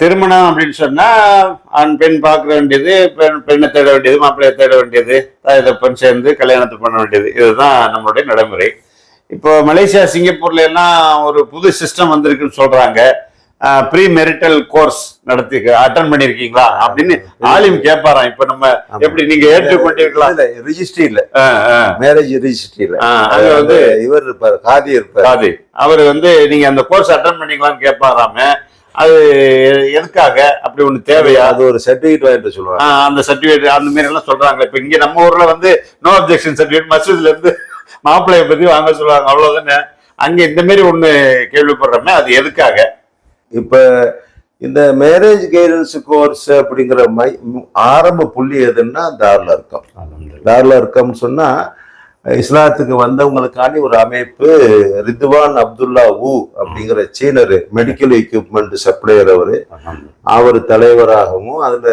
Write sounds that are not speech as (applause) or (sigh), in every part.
திருமணம் அப்படின்னு சொன்னா ஆண் பெண் பார்க்க வேண்டியது பெண் பெண்ணை தேட வேண்டியது மாப்பிள்ளையை தேட வேண்டியது தாய் தப்பன் சேர்ந்து கல்யாணத்தை பண்ண வேண்டியது. இதுதான் நம்மளுடைய நடைமுறை. இப்போ மலேசியா சிங்கப்பூர்ல எல்லாம் ஒரு புது சிஸ்டம் வந்திருக்குன்னு சொல்றாங்க. ப்ரீ மெரிட்டல் கோர்ஸ் நடத்தி அட்டன் பண்ணிருக்கீங்களா? அப்படின்னு ஆலிம் கேட்பாராம் இப்ப நம்ம எப்படி நீங்க ஏற்றுக்கொண்டிருக்கலாம் இல்ல ரிஜிஸ்ட்ரியில. மேரேஜ் ரிஜிஸ்ட்ரியில அங்க வந்து இவர் இருப்பார் காதி இருப்பார். காது. அவர் வந்து நீங்க அந்த கோர்ஸ் அட்டன் பண்ணீங்களான்னு கேட்பாராம அது எதுக்காக? அப்படி ஒண்ணு தேவையா? அது ஒரு சர்டிபிகேட் வாங்கிட்டு சொல்லுவாங்க. அந்த சர்டிபிகேட் அந்த மாதிரி எல்லாம் சொல்றாங்க. இப்ப இங்க நம்ம ஊர்ல வந்து நோ அப்ஜெக்ஷன் சர்டிபிகேட் மசூத்ல இருந்து மாப்பிள்ளைய பத்தி வாங்க சொல்லுவாங்க. அவ்வளவுதானே? அங்க இந்த மாதிரி ஒண்ணு கேள்விப்படுறோமே. அது எதுக்காக? இப்ப இந்த மேரேஜ் கைடன்ஸ் கோர்ஸ் அப்படிங்கிற மை ஆரம்ப புள்ளி எதுன்னா தாரில் இருக்கும் தாரில் இருக்கம்னு சொன்னா இஸ்லாத்துக்கு வந்தவங்களுக்காண்டி ஒரு அமைப்பு ரிதுவான் அப்துல்லா ஊ அப்படிங்கிற சீனர் மெடிக்கல் எக்யூப்மெண்ட் சப்ளையர் அவரு. அவர் தலைவராகவும் அதுல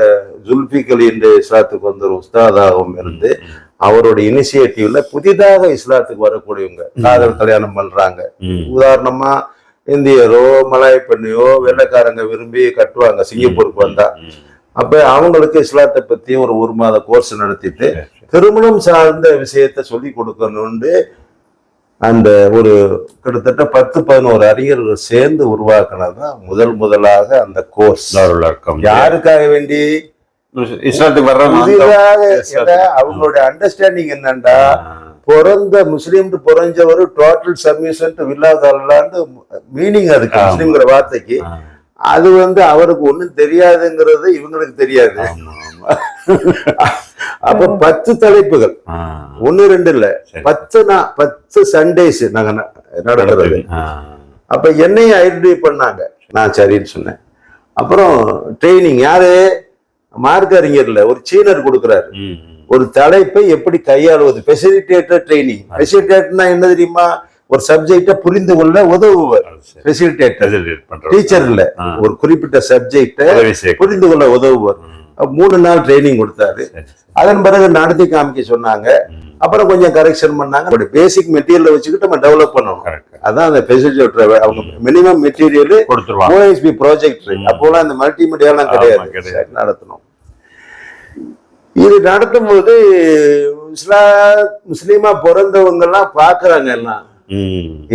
ஜுல்பிகல் என்று இஸ்லாத்துக்கு வந்த ஒரு உஸ்தாதாகவும் இருந்து அவரோட இனிஷியேட்டிவ்ல புதிதாக இஸ்லாத்துக்கு வரக்கூடியவங்க காதல் கல்யாணம் பண்றாங்க. உதாரணமா இந்தியரோ மலாய் பெண்ணையோ வெள்ளைக்காரங்க விரும்பி கட்டுவாங்க சிங்கப்பூருக்கு வந்தா. அப்ப அவங்களுக்கு இஸ்லாத்தை பத்தி ஒரு ஒரு மாத கோர்ஸ் நடத்திட்டு திருமணம் சார்ந்த விஷயத்த சொல்லி கொடுக்கணும்னு அந்த ஒரு கிட்டத்தட்ட பத்து பதினோரு அறிஞர்கள் சேர்ந்து உருவாக்குனதுதான் முதல் முதலாக அந்த கோர்ஸ். யாருக்காக வேண்டி? அவங்களுடைய அண்டர்ஸ்டாண்டிங் என்னன்னா பிறந்த முஸ்லீம் பிறந்தவர் டோட்டல் சப்மிஷன் வில்லாதான்னு மீனிங் அதுக்கு. முஸ்லீம்ங்கிற வார்த்தைக்கு. அது வந்து அவருக்கு ஒண்ணும் தெரியாதுங்கிறது இவங்களுக்கு தெரியாது. (laughs) அப்ப பத்து தலைப்புகள். ஒண்ணு ரெண்டு இல்ல. சரி. பத்து சண்டேஸ் நாங்க ந- நடத்துறது. ஆ. அப்ப என்னையும் ஐடென்டிஃபை பண்ணாங்க. நான் சரின்னு சொன்னேன். அப்புறம் ட்ரைனிங் யாரு? மார்க் அறிஞர்ல ஒரு சீனர் கொடுக்குறாரு. ஒரு தலைப்பை எப்படி கையாளுவது? ஃபெசிலிட்டேட்டர் ட்ரைனிங் ஃபெசிலிட்டேட்டர்னா என்ன தெரியுமா? ஒரு சப்ஜெக்டை புரிந்து கொள்ள உதவுவர். ஃபெசிலிட்டேட்டர். டீச்சர் இல்ல. ஒரு குறிப்பிட்ட சப்ஜெக்டை புரிந்து கொள்ள உதவுவர். மூணு நாள் ட்ரைனிங் கொடுத்தாரு. அதன் பிறகு நடத்தி காமிக்க சொன்னாங்க. அப்புறம் கொஞ்சம் கரெக்ஷன் பண்ணாங்க பேசிக் மெட்டீரியல் வச்சுக்கிட்டு நம்ம டெவலப் பண்ணணும். அதான் அந்த ஃபெசிலிட்டேட்டர் அவங்க மினிமம் மெட்டீரியல் ஓஎஸ்பி ப்ராஜெக்ட். அப்போலாம் இந்த மல்டிமீடியாலாம் ஆமா, கிடையாது நடத்தணும் இது நடத்தும் போது இஸ்லா முஸ்லீமா பிறந்தவங்க எல்லாம் பாக்குறாங்க எல்லாம்.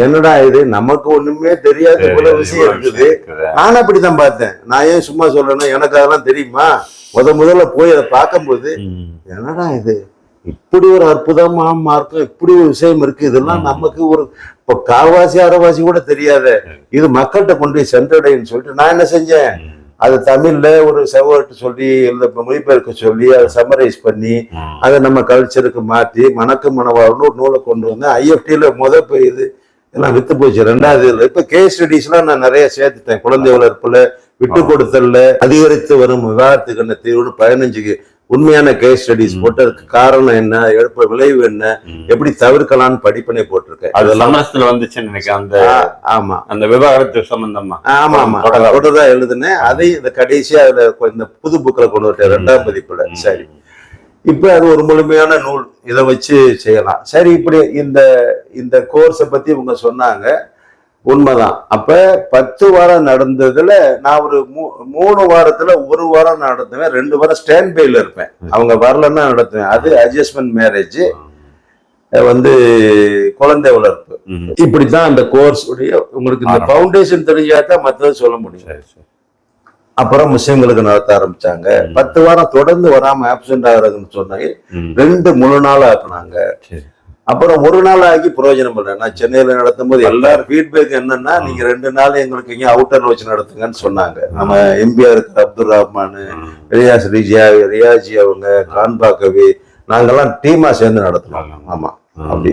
என்னடா இது? நமக்கு ஒண்ணுமே தெரியாத போல விஷயம் இருக்குது? நானும் அப்படித்தான் பார்த்தேன். நான் ஏன் சும்மா சொல்லணும் எனக்கு அதெல்லாம் தெரியுமா? முத முதல்ல போய் அதை பார்க்கும்போது. என்னடா இது? இப்படி ஒரு அற்புதமா மார்க்கம் இப்படி ஒரு விஷயம் இருக்கு. இதெல்லாம் நமக்கு ஒரு இப்போ கால்வாசி அரைவாசி கூட தெரியாத. இது மக்கள்கிட்ட கொண்டு போய் சென்றடைன்னு சொல்லிட்டு நான் என்ன செஞ்சேன். அது தமிழ்ல ஒரு செவர்ட்டு சொல்லி எழுத மொழிபெயர்க்க சொல்லி அதை சம்மரைஸ் பண்ணி. அதை நம்ம கல்ச்சருக்கு மாற்றி மணக்க மணவாழ்னு ஒரு நூலை கொண்டு வந்தேன் ஐஎஃப்டியில் முத போய் இது எல்லாம் வித்து போச்சு ரெண்டாவது இதுல இப்ப கேஸ் ஸ்டடிஸ்லாம் நான் நிறைய சேர்த்துட்டேன் குழந்தை வளர்ப்புல விட்டு கொடுத்தல்ல அதிகரித்து வரும் விவாதத்துக்கான தீர்வுன்னு பதினஞ்சுக்கு உண்மையான கேஸ் ஸ்டடிஸ் போட்டு அதுக்கு காரணம் என்ன? எழுப்ப விளைவு என்ன. எப்படி தவிர்க்கலாம்னு படிப்பனே போட்டிருக்கேன். அது சமரசத்துல வந்துச்சுன்னு நினைக்கிறேன். அந்த ஆமா. அந்த விவாகரத்து சம்பந்தமா? ஆமா ஆமா. தொடரா. தொடரா எழுதுனேன். அதை இந்த கடைசியா அதுல இந்த புது புக்ல கொண்டு வந்துட்டேன். ரெண்டாம் பதிப்புல. சரி. இப்ப அது ஒரு முழுமையான நூல். இதை வச்சு செய்யலாம். சரி இப்படி இந்த இந்த கோர்ஸை பத்தி இவங்க சொன்னாங்க. உண்மைதான். அப்ப பத்து வாரம் நடந்ததுல நான் ஒரு மூணு வாரத்துல ஒரு வாரம் நடத்துவேன். ரெண்டு வாரம் ஸ்டாண்ட் பைல இருப்பேன். அவங்க வரலன்னா நடத்துவேன். அது அட்ஜஸ்ட்மெண்ட் மேரேஜ் வந்து குழந்தை வளர்ப்பு. இப்படித்தான் அந்த கோர்ஸ் உடைய உங்களுக்கு இந்த ஆரம்பம். ஃபவுண்டேஷன் தெரிஞ்சாதான் மத்தது சொல்ல முடியும். அப்புறம் முஸ்லிம்களுக்கு நடத்த ஆரம்பிச்சாங்க. பத்து வாரம் தொடர்ந்து வராம ஆப்சென்ட் ஆகுறதுன்னு சொன்னாங்க. ரெண்டு முழு நாள் ஆக்குனாங்க. அப்புறம் ஒரு நாள் ஆகி பிரயோஜனம் இல்லை நான் சென்னையில நடத்தும் போது எல்லாரும் ஃபீட்பேக் என்னன்னா நீங்க ரெண்டு நாள் எங்களுக்கு இங்க அவுட்டர்ல வச்சு நடத்துங்கன்னு சொன்னாங்க நம்ம எம்பிஆர் இருக்கிற அப்துல் ரஹ்மான். ரியாஸ் ரிஜியா ரியாஜி அவங்க கான்பா கவி நாங்கெல்லாம் டீமா சேர்ந்து நடத்தினோம் ஆமா. அப்படி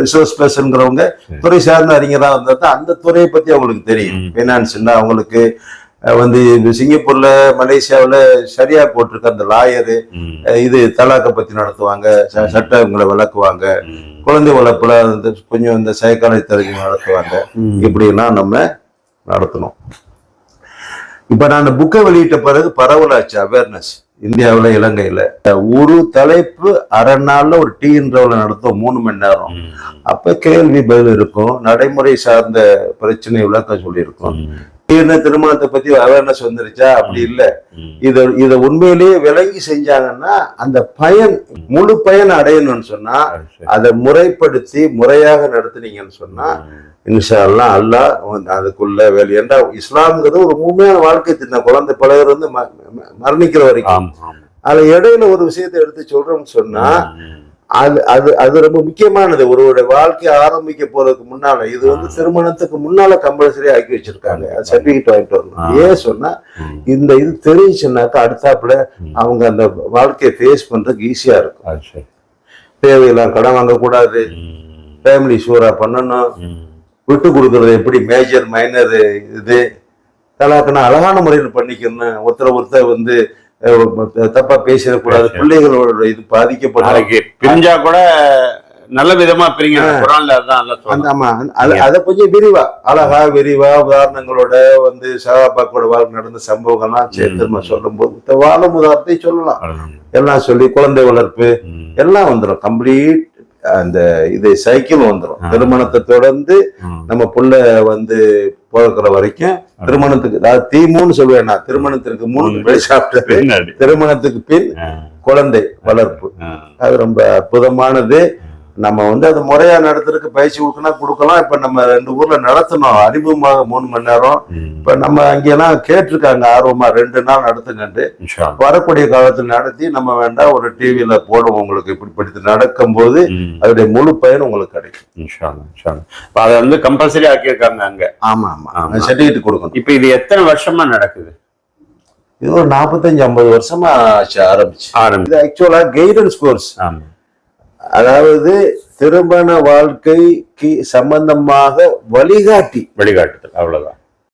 ரிசோர்ஸ் பர்சன்கிறவங்க துறை சார்ந்த அறிஞரா இருந்தா தான் அந்த துறையை பத்தி அவங்களுக்கு தெரியும். ஃபினான்ஸ்னா அவங்களுக்கு வந்து இது சிங்கப்பூர்ல மலேசியாவுல சரியா போட்டிருக்க அந்த லாயரு. இது தலாக்கை பத்தி நடத்துவாங்க சட்டங்களை விளக்குவாங்க. குழந்தை வளர்ப்புல கொஞ்சம் இந்த சைக்காலஜி தெரிஞ்சு நடத்துவாங்க. இப்படிலாம் நம்ம நடத்தணும் இப்ப நான் அந்த புக்கை வெளியிட்ட பிறகு பரவலாச்சு அவேர்னஸ் இந்தியாவுல இலங்கையில ஒரு தலைப்பு அரை நாள்ல ஒரு டீ இன்டர்வல நடத்தும் மூணு மணி நேரம். அப்ப கேள்வி பதில் இருக்கும் நடைமுறை சார்ந்த பிரச்சனை விளக்கம் சொல்லியிருக்கோம். திடீர்னு திருமணத்தை பத்தி அவேர்னஸ் வந்துருச்சா? அப்படி இல்ல. இத இத உண்மையிலேயே விளங்கி செஞ்சாங்கன்னா அந்த பயன் முழு பயன் அடையணும்னு சொன்னா அது முறைப்படுத்தி முறையாக நடத்துனீங்கன்னு சொன்னா ம். இன்ஷா அல்லாஹ் அல்லாஹ் வந்து அதுக்குள்ள வேலை. ஏண்டா இஸ்லாம்ங்கிறது ஒரு உண்மையான வாழ்க்கை திட்டம். குழந்தை பிள்ளைகள் வந்து மரணிக்கிற வரைக்கும். அதுல இடையில ஒரு விஷயத்தை எடுத்து சொல்றோம்னு சொன்னா. அது அது அது ரொம்ப முக்கியமானது. ஒருவருடைய வாழ்க்கையை ஆரம்பிக்க போறதுக்கு முன்னால இது வந்து திருமணத்துக்கு முன்னால கம்பல்சரி ஆக்கி வச்சிருக்காங்க. அது சர்டிபிகேட் வாங்கிட்டு வரணும். ஏன் சொன்னா. இந்த இது தெரிஞ்சுனாக்கா அடுத்தாப்புல. அவங்க அந்த வாழ்க்கையை ஃபேஸ் பண்றதுக்கு ஈஸியா இருக்கும். தேவையில்லாம் கடன் வாங்கக்கூடாது. ஃபேமிலி ஷூரா பண்ணணும். விட்டு கொடுக்கறது எப்படி? மேஜர் மைனர் இது. தலாக்குன்னா அழகான முறையில் பண்ணிக்கணும். ஒருத்தர் ஒருத்தர் வந்து தப்பா பேசிடக்கூடாது. பிள்ளைகளோட இது பாதிக்கப்படாது பிரிஞ்சா கூட நல்ல விதமா பிரிங்க. குரான்ல அதான் ஆமா. அது கொஞ்சம் விரிவா. அழகா விரிவா உதாரணங்களோட வந்து சகாபாக்களோட வாழ்க்கை நடந்த சம்பவங்கள்லாம் சேர்த்து சொல்லும் போது வாழும் உதாரணத்தை சொல்லலாம். எல்லாம் சொல்லி குழந்தை வளர்ப்பு. எல்லாம் வந்துடும் கம்ப்ளீட் அந்த இது சைக்கிள் வந்துடும் திருமணத்தை தொடர்ந்து. நம்ம புள்ள வந்து பிறக்கிற வரைக்கும் திருமணத்துக்கு அதாவது தீமுன்னு சொல்லுவேன் நான். திருமணத்திற்கு முன் வெளி சாப்பிட்டது திருமணத்துக்கு பின். குழந்தை வளர்ப்பு. அது ரொம்ப அற்புதமானது. நம்ம வந்து அது முறையா நடத்துறதுக்கு பயிற்சி கொடுக்கணும் கொடுக்கலாம். இப்ப நம்ம ரெண்டு ஊர்ல நடத்தணும். அறிமுகமாக மூணு மணி நேரம். இப்ப நம்ம அங்கெல்லாம் கேட்டிருக்காங்க. ஆர்வமா ரெண்டு நாள் நடத்துங்கன்ட்டு. வரக்கூடிய காலத்தில் நடத்தி நம்ம வேண்டாம் ஒரு டிவியில போடுவோம் உங்களுக்கு. இப்படி படித்து நடக்கும்போது ம். அதோடைய முழு பயன் உங்களுக்கு கிடைக்கும். அதை வந்து கம்பல்சரி ஆக்கியிருக்காங்க அங்க. ஆமா ஆமா. சர்டிஃபிகேட் கொடுக்கணும். இப்ப இது எத்தனை வருஷமா நடக்குது? இது ஒரு நாற்பத்தஞ்சு ஐம்பது வருஷமா ஆரம்பிச்சு. ஆரம்பி இது ஆக்சுவலா கைடன்ஸ் கோர்ஸ் அதாவது திருமண வாழ்க்கைக்கு சம்பந்தமாக வழிகாட்டி. வழிகாட்டுதல் அவ்வளவுதான்.